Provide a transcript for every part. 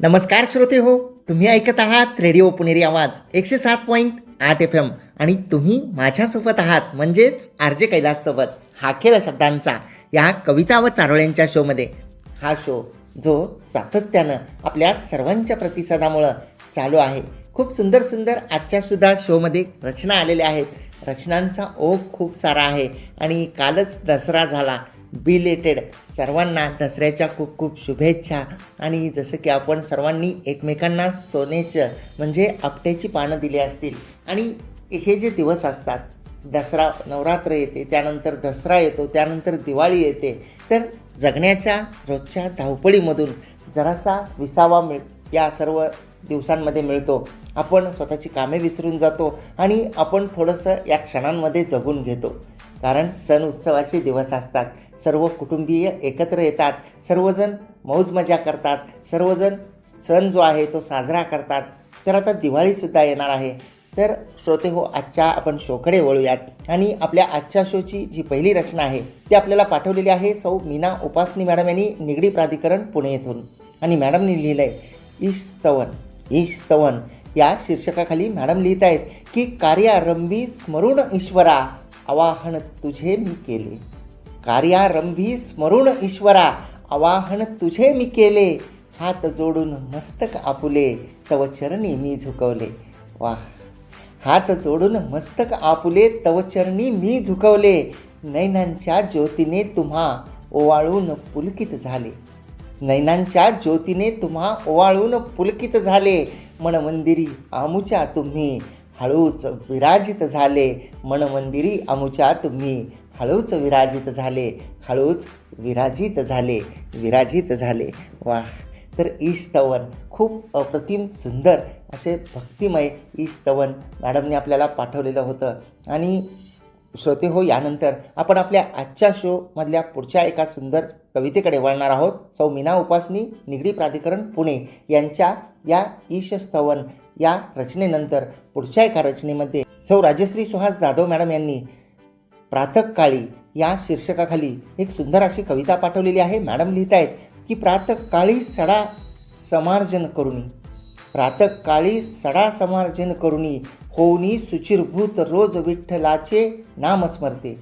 नमस्कार श्रोते हो तुम्ही ऐकत आहात रेडिओ पुणेरी आवाज एकशे सात पॉईंट आठ एफ एम. आणि तुम्ही माझ्यासोबत आहात म्हणजेच आर जे कैलाससोबत हा खेळ शब्दांचा या कविता व चारोळ्यांच्या शोमध्ये. हा शो जो सातत्यानं आपल्या सर्वांच्या प्रतिसादामुळं चालू आहे. खूप सुंदर सुंदर आजच्या सुद्धा शोमध्ये रचना आलेल्या आहेत. रचनांचा ओघ खूप सारा आहे. आणि कालच दसरा झाला. बिलेटेड सर्वांना दसऱ्याच्या खूप खूप शुभेच्छा. आणि जसं की आपण सर्वांनी एकमेकांना सोन्याचं म्हणजे आपट्याची पानं दिली असतील. आणि हे जे दिवस असतात दसरा नवरात्र येते त्यानंतर दसरा येतो त्यानंतर दिवाळी येते तर जगण्याच्या रोजच्या धावपळीमधून जरासा विसावा मिळ या सर्व दिवसांमध्ये मिळतो. आपण स्वतःची कामे विसरून जातो आणि आपण थोडंसं या क्षणांमध्ये जगून घेतो. कारण सण उत्सवाचे दिवस असतात. सर्व कुटुंबीय एकत्र येतात. सर्वजण मौज मजा करतात. सर्वजण सण जो आहे तो साजरा करतात. तर आता दिवाळीसुद्धा येणार आहे. तर श्रोते हो आजच्या आपण शोकडे वळूयात. आणि आपल्या आजच्या शोची जी पहिली रचना आहे ती आपल्याला पाठवलेली आहे सौ मीना उपासनी मॅडम यांनी निगडी प्राधिकरण पुणे येथून आणि मॅडमनी लिहिलं आहे ईस्तवन ईस्तवन या शीर्षकाखाली मॅडम लिहित आहेत की कार्यारंभी स्मरून ईश्वरा आवाहन तुझे मी केले. कार्यारंभी स्मरुण ईश्वरा आवाहन तुझे मी केले. हात जोडून मस्तक आपुले तव चरणी मी झुकवले. वा हात जोडून मस्तक आपुले तव चरणी मी झुकवले. नैनांच्या ज्योतीने तुम्हा ओवाळून पुलकित झाले. नैनांच्या ज्योतीने तुम्हा ओवाळून पुलकित झाले. मनमंदिरी आमुच्या तुम्ही हळूच विराजित झाले मनमंदिरी आमुच्या तुम्ही हळूच विराजित झाले हळूच विराजित झाले विराजित झाले. वा तर ईस्तवन खूप अप्रतिम सुंदर असे भक्तिमय ईस्तवन मॅडमने आपल्याला पाठवलेलं होतं. आणि श्रोते हो यानंतर आपण आपल्या आजच्या शोमधल्या पुढच्या एका सुंदर कवितेकडे वळणार आहोत. सौ मीना उपासनी निगडी प्राधिकरण पुणे यांच्या या ईशस्तवन या रचनेनंतर पुढच्या एका रचनेमध्ये सौ राजश्री सुहास जाधव मॅडम यांनी प्रातःकाळी या शीर्षकाखाली एक सुंदर अशी कविता पाठवलेली आहे. मॅडम लिहित आहेत की प्रातःकाळी सडा समार्जन करुणी प्रातःकाळी सडा समार्जन करुणी होऊनी सुचिरभूत रोज विठ्ठलाचे नाम स्मरते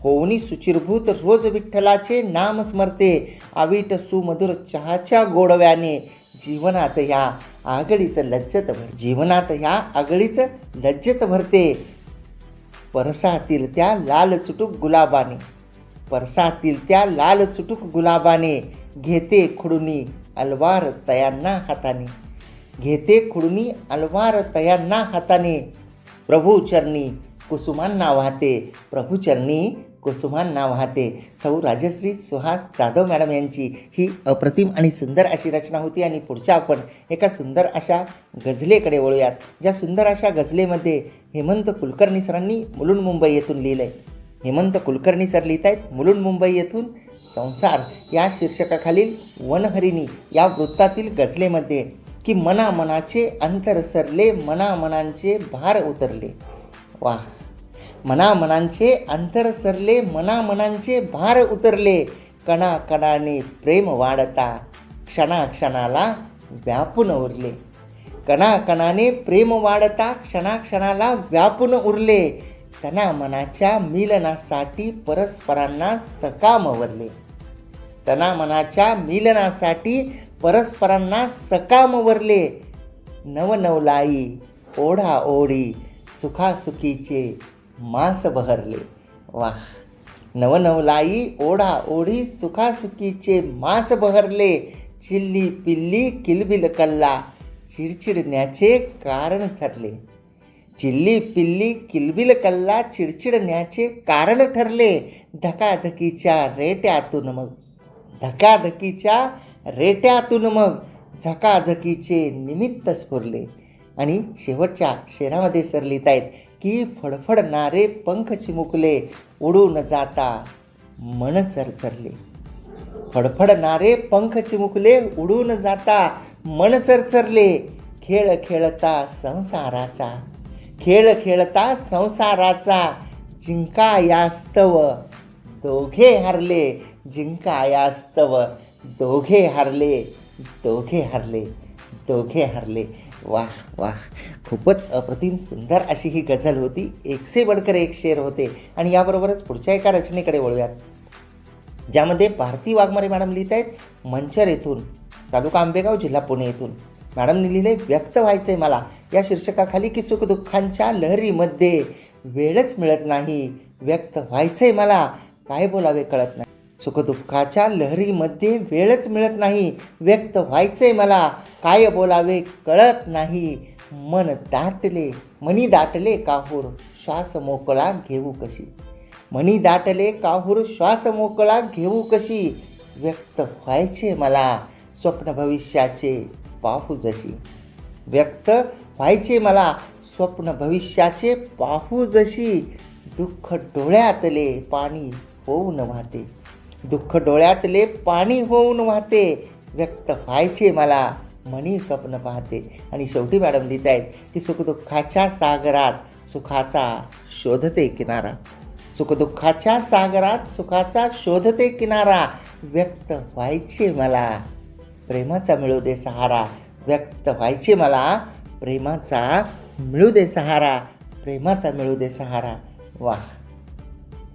होऊनी सुचिरभूत रोज विठ्ठलाचे नाम स्मरते आवीट सुमधुर चहाच्या गोडव्याने जीवनात ह्या आगळीचं लज्जत भर जीवनात ह्या आगळीचं लज्जत भरते. परसातील त्या लाल चुटूक गुलाबाने. परसातील त्या लाल चुटूक गुलाबाने घेते खुडुनी अलवार तयांना हाताने. घेते खुडुनी अलवार तयांना हाताने. प्रभूचरणी कुसुमांना वाहते. प्रभूचरणी कुसुमांना वाहते सौ राजश्री सुहास जाधव मॅडम यांची ही अप्रतिम आणि सुंदर अशी रचना होती आणि पुढच्या आपण एका सुंदर अशा गझलेकडे वळूयात. ज्या सुंदर अशा गझलेमध्ये हेमंत कुलकर्णी सरांनी मुलुंड मुंबई येथून लिहिलं आहे हेमंत कुलकर्णी सर लिहित आहेत मुलुंड मुंबई येथून संसार या शीर्षकाखालील वनहरिणी या वृत्तातील गझलेमध्ये की मना मनाचे अंतर सरले मना मनांचे भार उतरले. वा मनामनांचे अंतर सरले मनामनांचे भार उतरले. कणाकणाने प्रेम वाढता क्षणाक्षणाला व्यापून उरले. कणा कणाने प्रेम वाढता क्षणाक्षणाला व्यापून उरले. कणा मनाच्या मिलनासाठी परस्परांना सकाम वरले. तना मनाच्या मिलनासाठी परस्परांना सकाम वरले. नवनवलाई ओढा ओढी सुखासुखीचे मांस बहरले. वा नवनवलाई ओढा ओढी सुखासुखीचे मांस बहरले. चिल्ली पिल्ली किलबिल कल्ला चिडचिडण्याचे कारण ठरले. चिल्ली पिल्ली किलबिल कल्ला चिडचिडण्याचे कारण ठरले. धकाधकीच्या रेट्यातून मग. धकाधकीच्या रेट्यातून मग. झकाझकीचे निमित्त स्फुरले. आणि शेवटच्या शेरामध्ये सर लिहित आहेत की फडफडणारे पंख चिमुकले उडून जाता मन चरचरले. फडफडणारे पंख चिमुकले उडून जाता मन चरचरले. खेळ खेळता संसाराचा खेळ खेळता संसाराचा जिंका यास्तव दोघे हरले जिंका यास्तव दोघे हरले दोघे हरले. दोघे हरले. वाह वाह. खूपच अप्रतिम सुंदर अशी ही गझल होती. एकसे बडकर एक शेर होते. आणि याबरोबरच पुढच्या एका रचनेकडे वळूयात. ज्यामध्ये भारती वाघमारे मॅडम लिहित आहेत मंचर येथून तालुका आंबेगाव जिल्हा पुणे येथून. मॅडमने लिहिले व्यक्त व्हायचंय मला. या शीर्षकाखाली की सुखदुःखांच्या लहरीमध्ये वेळच मिळत नाही. व्यक्त व्हायचंय मला. काय बोलावे कळत नाही. सुखदुःखाच्या लहरीमध्ये वेळच मिळत नाही. व्यक्त व्हायचंय मला. काय बोलावे कळत नाही. मन दाटले. मनी दाटले काहूर? श्वास मोकळा घेऊ कशी? मनी दाटले काहूर? श्वास मोकळा घेऊ कशी? व्यक्त व्हायचे मला. स्वप्न भविष्याचे पाहू जशी. व्यक्त व्हायचे मला. स्वप्न भविष्याचे पाहू जशी. दुःख डोळ्यातले पाणी होऊन वाहते. दुःख डोळ्यातले पाणी होऊन वाहते व्यक्त व्हायचे मला मनी स्वप्न पाहते. आणि शेवटी मॅडम लिहित आहेत की सुखदुःखाच्या सागरात सुखाचा शोधते किनारा. सुखदुःखाच्या सागरात सुखाचा शोधते किनारा. व्यक्त व्हायचे मला प्रेमाचा मिळू दे सहारा. व्यक्त व्हायचे मला प्रेमाचा मिळू दे सहारा. प्रेमाचा मिळू दे सहारा. वा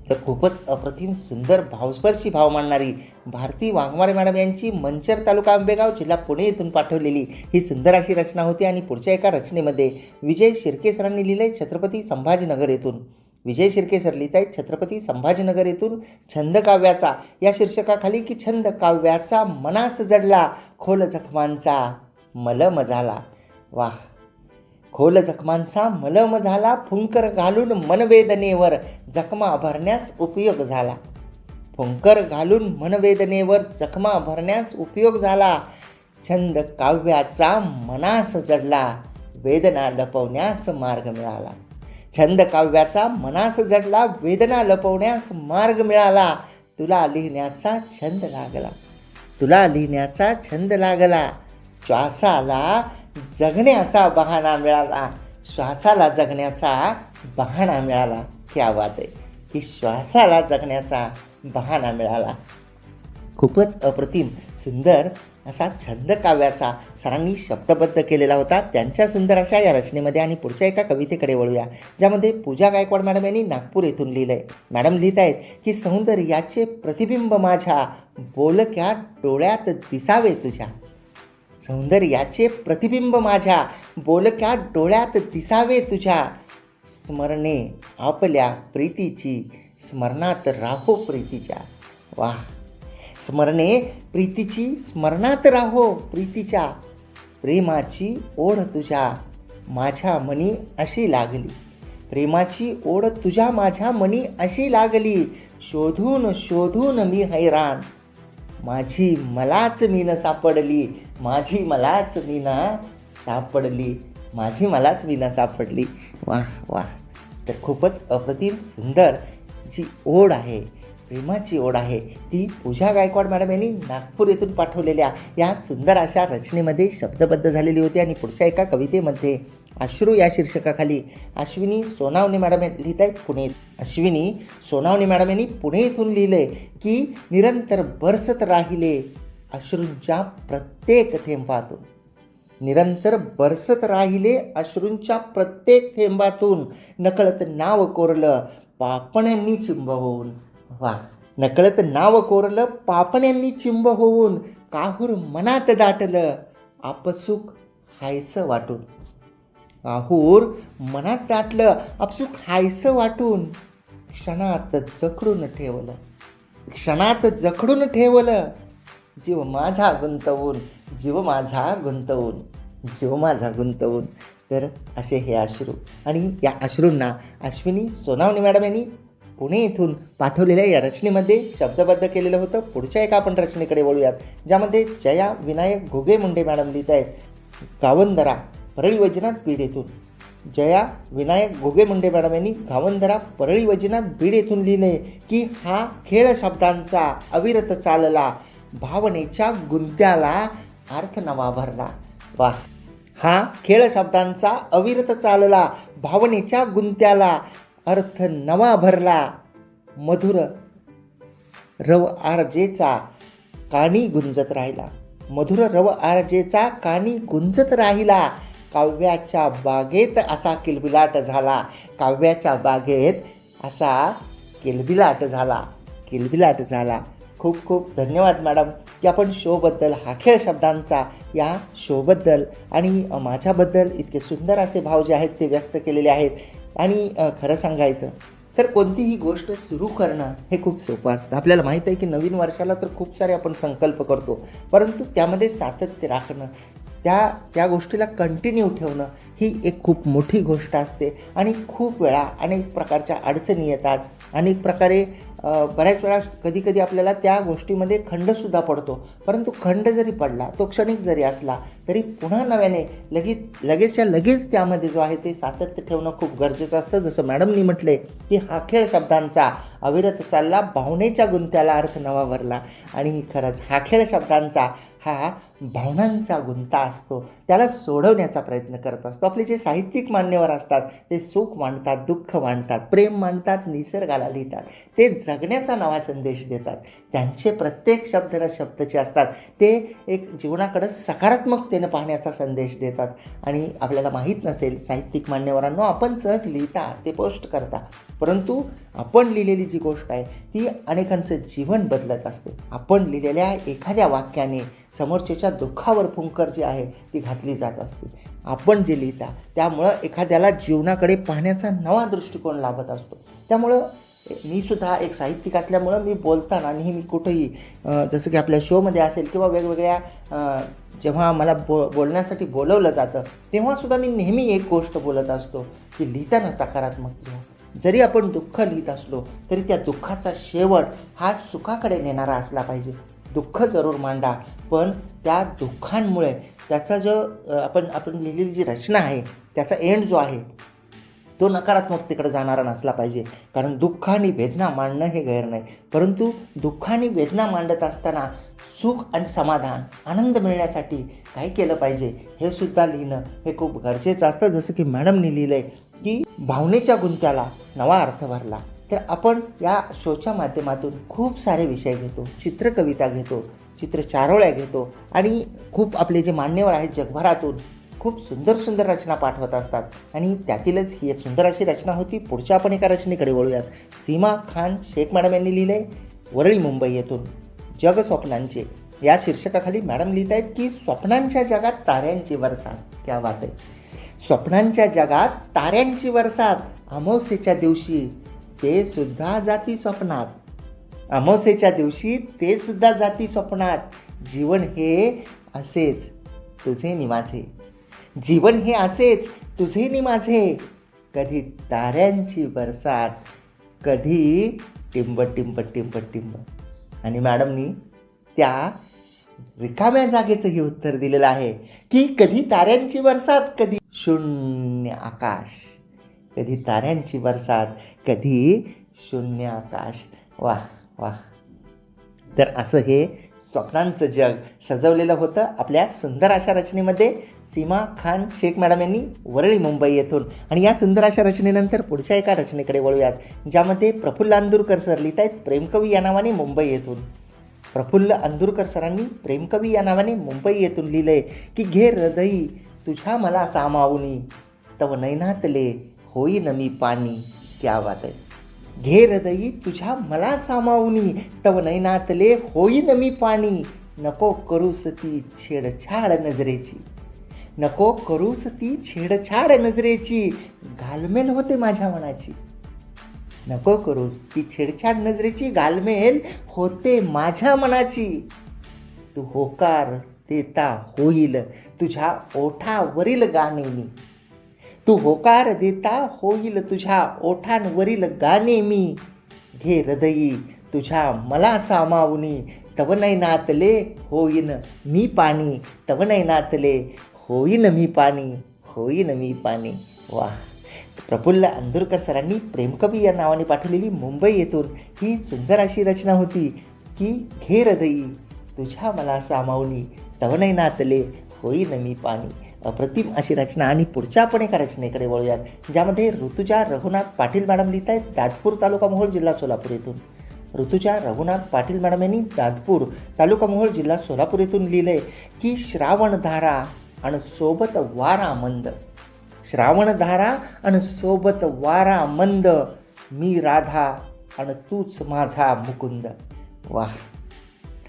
तर खूपच अप्रतिम सुंदर भावस्पर्शी भाव मांडणारी भारती वाघमारे मॅडम यांची मंचर तालुका आंबेगाव जिल्हा पुणे येथून पाठवलेली ही सुंदर अशी रचना होती आणि पुढच्या एका रचनेमध्ये विजय शिर्के सरांनी लिहिले छत्रपती संभाजीनगर येथून. विजय शिर्के सर लिहित आहेत छत्रपती संभाजीनगर येथून छंद काव्याचा या शीर्षकाखाली की छंद काव्याचा मनास जडला खोल जखमांचा मलम झाला. वाह! खोल जखमांचा मलम झाला फुंकर घालून मनवेदनेवर जखमा भरण्यास उपयोग झाला. फुंकर घालून मनवेदनेवर जखमा भरण्यास उपयोग झाला. छंद काव्याचा मनास जडला वेदना लपवण्यास मार्ग मिळाला. छंद काव्याचा मनास जडला वेदना लपवण्यास मार्ग मिळाला. तुला लिहिण्याचा छंद लागला. तुला लिहिण्याचा छंद लागला. श्वासाला जगण्याचा बहाणा मिळाला. श्वासाला जगण्याचा बहाणा मिळाला. हे आवाज आहे. की श्वासाला जगण्याचा बहाणा मिळाला. खूपच अप्रतिम सुंदर असा छंद काव्याचा सरांनी शब्दबद्ध केलेला होता. त्यांच्या सुंदर अशा या रचनेमध्ये आणि पुढच्या एका कवितेकडे वळूया ज्यामध्ये पूजा गायकवाड मॅडम यांनी नागपूर येथून लिहिलं आहे मॅडम लिहित आहेत की सौंदर्याचे प्रतिबिंब माझ्या बोलक्या डोळ्यात दिसावे तुझ्या. सौंदर्याचे प्रतिबिंब माझ्या बोलक्या डोळ्यात दिसावे तुझ्या. स्मरणे आपल्या प्रीतीची स्मरणात राहो प्रीतीच्या. वा स्मरणे प्रीतीची स्मरणात राहो प्रीतीच्या. प्रेमाची ओढ तुझ्या माझ्या मनी अशी लागली. प्रेमाची ओढ तुझ्या माझ्या मनी अशी लागली. शोधून शोधून मी हैराण. माझी मलाच मीन सापडली माझी मलाच मीना सापडली माझी मलाच मीना सापडली. वाह वाह. तर खूपच अप्रतिम सुंदर जी ओढ आहे प्रेमाची ओढ आहे. ती पूजा गायकवाड मॅडम यांनी नागपूर येथून पाठवलेल्या या सुंदर अशा रचनेमध्ये शब्दबद्ध झालेली होती आणि पुढच्या एका कवितेमध्ये अश्रू या शीर्षकाखाली अश्विनी सोनावणे मॅडम लिहित आहेत पुणे. अश्विनी सोनावणे मॅडम यांनी पुणे येथून लिहिलंय की निरंतर बरसत राहिले अश्रूंच्या प्रत्येक थेंबातून. निरंतर बरसत राहिले अश्रूंच्या प्रत्येक थेंबातून. नकळत नाव कोरलं पापण्यांनी चिंब होऊन वा नकळत नाव कोरलं पापण्यांनी चिंब होऊन काहूर मनात दाटलं. आपसुक हायसं वाटून. काहूर मनात दाटलं आपसुक हायसं वाटून क्षणात जखडून ठेवलं. क्षणात जखडून ठेवलं. जीव माझा गुंतवून जीव माझा गुंतवून जीव माझा गुंतवून. तर असे हे अश्रू. आणि या अश्रूंना अश्विनी सोनावणे मॅडम यांनी पुणे येथून पाठवलेल्या या रचनेमध्ये शब्दबद्ध केलेलं होतं. पुढच्या एका आपण रचनेकडे वळूयात ज्यामध्ये जया विनायक घुगे मुंडे मॅडम लिहित आहेत. गावंदरा परळी वैजनाथ बीड येथून. जया विनायक घोगे मुंडे मॅडम यांनी गावंदरा परळी वैजनाथ बीड येथून लिहिले की हा खेळ शब्दांचा अविरत चालला. भावनेच्या गुंत्याला अर्थ नवा भरला. वा हा खेळ शब्दांचा अविरत चालला. भावनेच्या गुंत्याला अर्थ नवा भरला. मधुर रव आरजेचा काणी गुंजत राहिला. मधुर रव आरजेचा काणी गुंजत राहिला. काव्याच्या बागेत असा किलबिलाट झाला. काव्याच्या बागेत असा किलबिलाट झाला. किलबिलाट झाला. खूप खूप धन्यवाद मॅडम. की आपण शोबद्दल हा खेळ शब्दांचा या शोबद्दल आणि माझ्याबद्दल इतके सुंदर असे भाव जे आहेत ते व्यक्त केलेले आहेत. आणि खरं सांगायचं तर कोणतीही गोष्ट सुरू करणं हे खूप सोपं असतं. आपल्याला माहीत आहे की नवीन वर्षाला तर खूप सारे आपण संकल्प करतो परंतु त्यामध्ये सातत्य राखणं त्या त्या गोष्टीला कंटिन्यू ठेवणं ही एक खूप मोठी गोष्ट असते. आणि खूप वेळा अनेक प्रकारच्या अडचणी येतात. अनेक प्रकारे बऱ्याच वेळा कधीकधी आपल्याला त्या गोष्टीमध्ये खंडसुद्धा पडतो. परंतु खंड जरी पडला तो क्षणिक जरी असला तरी पुन्हा नव्याने लगेच लगेचच्या लगेच त्यामध्ये जो आहे ते सातत्य ठेवणं खूप गरजेचं असतं. जसं मॅडमनी म्हटले की हा खेळ शब्दांचा अविरत चालला भावनेच्या गुंत्याला अर्थ नवा भरला. आणि खरंच हा खेळ शब्दांचा हा भावनांचा गुंता असतो त्याला सोडवण्याचा प्रयत्न करत असतो. आपले जे साहित्यिक मान्यवर असतात ते सुख मांडतात दुःख मांडतात प्रेम मांडतात निसर्गाला लिहितात. ते जगण्याचा नवा संदेश देतात. त्यांचे प्रत्येक शब्द न शब्दचे असतात ते एक जीवनाकडं सकारात्मकतेनं पाहण्याचा संदेश देतात. आणि आपल्याला माहीत नसेल साहित्यिक मान्यवरांनो आपण सहज लिहिता ते पोस्ट करता. परंतु आपण लिहिलेली जी गोष्ट आहे ती अनेकांचं जीवन बदलत असते. आपण लिहिलेल्या एखाद्या वाक्याने समोरच्याच्या दुःखावर फुंकर जी आहे ती घातली जात असते. आपण जे लिहिता त्यामुळं एखाद्याला जीवनाकडे पाहण्याचा नवा दृष्टिकोन लाभत असतो. त्यामुळं मी सुद्धा एक साहित्यिक असल्यामुळं मी बोलताना नेहमी कुठंही जसं की आपल्या शोमध्ये असेल किंवा वेगवेगळ्या जेव्हा मला बो बोलण्यासाठी बोलवलं जातं तेव्हासुद्धा मी नेहमी एक गोष्ट बोलत असतो की लिहिताना सकारात्मक लिहा. जरी आपण दुःख लिहित असलो तरी त्या दुःखाचा शेवट हा सुखाकडे नेणारा असला पाहिजे. दुःख जरूर मांडा पण त्या दुःखांमुळे त्याचा जो आपण आपण लिहिलेली जी रचना आहे त्याचा एंड जो आहे तो नकारात्मकतेकडे जाणारा नसला पाहिजे. कारण दुःख आणि वेदना मांडणं हे गैर नाही. परंतु दुःख आणि वेदना मांडत असताना सुख आणि समाधान आनंद मिळण्यासाठी काय केलं पाहिजे हे सुद्धा लिहिणं हे खूप गरजेचं असतं. जसं की मॅडमनी लिहिलं आहे की भावनेच्या गुंत्याला नवा अर्थ भरला. तर आपण या शोच्या माध्यमातून खूप सारे विषय घेतो चित्रकविता घेतो चित्र चारोळ्या घेतो आणि खूप आपले जे मान्यवर आहेत जगभरातून खूप सुंदर सुंदर रचना पाठवत असतात. आणि त्यातीलच ही एक सुंदर अशी रचना होती. पुढच्या आपण एका रचनेकडे वळूयात. सीमा खान शेख मॅडम यांनी लिहिले वरळी मुंबई येथून. जग स्वप्नांचे. या शीर्षकाखाली मॅडम लिहित आहेत की स्वप्नांच्या जगात ताऱ्यांची वरसाद क्या बात आहे. स्वप्नांच्या जगात ताऱ्यांची वरसाद अमावस्येच्या दिवशी ते सुद्धा जाती स्वप्नात. अमावस्येच्या दिवशी ते सुद्धा जाती स्वप्नात. जीवन हे असेच तुझे नि माझे. जीवन हे असेच तुझे नि माझे. कधी ताऱ्यांची बरसात कधी टिंब टिंब टिंब टिंब आणि मॅडमनी त्या रिकाम्या जागेचंही उत्तर दिलेलं आहे की कधी ताऱ्यांची बरसात कधी शून्य आकाश. कधी ताऱ्यांची बरसात कधी शून्य आकाश वाह वाह. तर असं हे स्वप्नांचं जग सजवलेलं होतं आपल्या सुंदर अशा रचनेमध्ये सीमा खान शेख मॅडम यांनी वरळी मुंबई येथून. आणि या सुंदर अशा रचनेनंतर पुढच्या एका रचनेकडे वळूयात ज्यामध्ये प्रफुल्ल अंदुरकर सर लिहित आहेत प्रेमकवी या नावाने मुंबई येथून. प्रफुल्ल अंदुरकर सरांनी प्रेमकवी या नावाने मुंबई येथून लिहिलंय की घे हृदयी तुझ्या मला सामावणी तव नैनातले होईन मी पाणी क्या वादय घे हृदयी तुझ्या मला सामावुनी तव नैनातले होईन मी पाणी। नको करूस ती छेडछाड नजरेची। नको करूस ती छेडछाड नजरेची। घालमेल होते माझ्या मनाची। नको करूस ती छेडछाड नजरेची घालमेल होते माझ्या मनाची। तू होकार देता होईल तुझ्या ओठावरील गाणे मी तू होकार देता होईल तुझ्या ओठांवरील गाणे मी. घे हृदयी तुझ्या मला सामावणी तव नातले होईन मी पाणी. तव नैनातले होईन मी पाणी. होईन मी पाणी. वा प्रफुल्ल अंदुरकर सरांनी प्रेमकवी या नावाने पाठवलेली मुंबई येथून ही सुंदर अशी रचना होती की घे हृदयी तुझ्या मला सामावणी तव नैनातले होईन मी पाणी. अप्रतिम अशी रचना आणि पुढच्या आपण एका रचनेकडे वळूयात ज्यामध्ये ऋतुजा रघुनाथ पाटील मॅडम लिहित आहेत दादपूर तालुका मोहोळ जिल्हा सोलापूर येथून. ऋतुजा रघुनाथ पाटील मॅडम यांनी दादपूर तालुका मोहोळ जिल्हा सोलापूर येथून लिहिलंय की श्रावणधारा आणि सोबत वारा मंद. श्रावणधारा आणि सोबत वारा मंद. मी राधा आणि तूच माझा मुकुंद. वाह!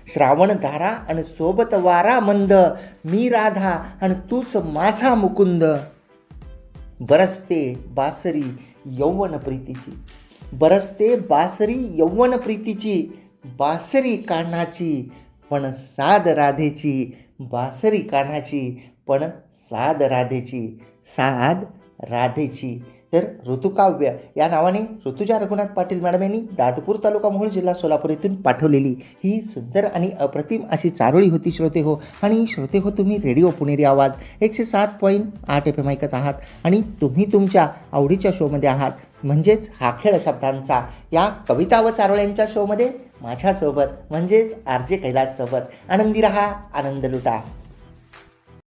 श्रावणधारा आणि सोबत वारा मंद मी राधा आणि तूच माझा मुकुंद बरसते बासरी यौवन प्रीतीची बरसते बासरी यौवन प्रीतीची बासरी कान्हाची पण साद राधेची बासरी कान्हाची पण साद राधेची साद राधेची तर ऋतुकाव्य या नावाने ऋतुजा रघुनाथ पाटील मॅडम यांनी दादपूर तालुका मोहोळ जिल्हा सोलापूर येथून पाठवलेली ही सुंदर आणि अप्रतिम अशी चारोळी होती श्रोते हो. आणि श्रोते हो तुम्ही रेडिओ पुणेरी आवाज एकशे सात पॉईंट आठ एफ एम ऐकत आहात आणि तुम्ही तुमच्या आवडीच्या शोमध्ये आहात. म्हणजेच हा खेळ शब्दांचा या कविता व चारोळ्यांच्या शोमध्ये माझ्यासोबत म्हणजेच आर जे कैलाससोबत आनंदी रहा आनंद लुटा.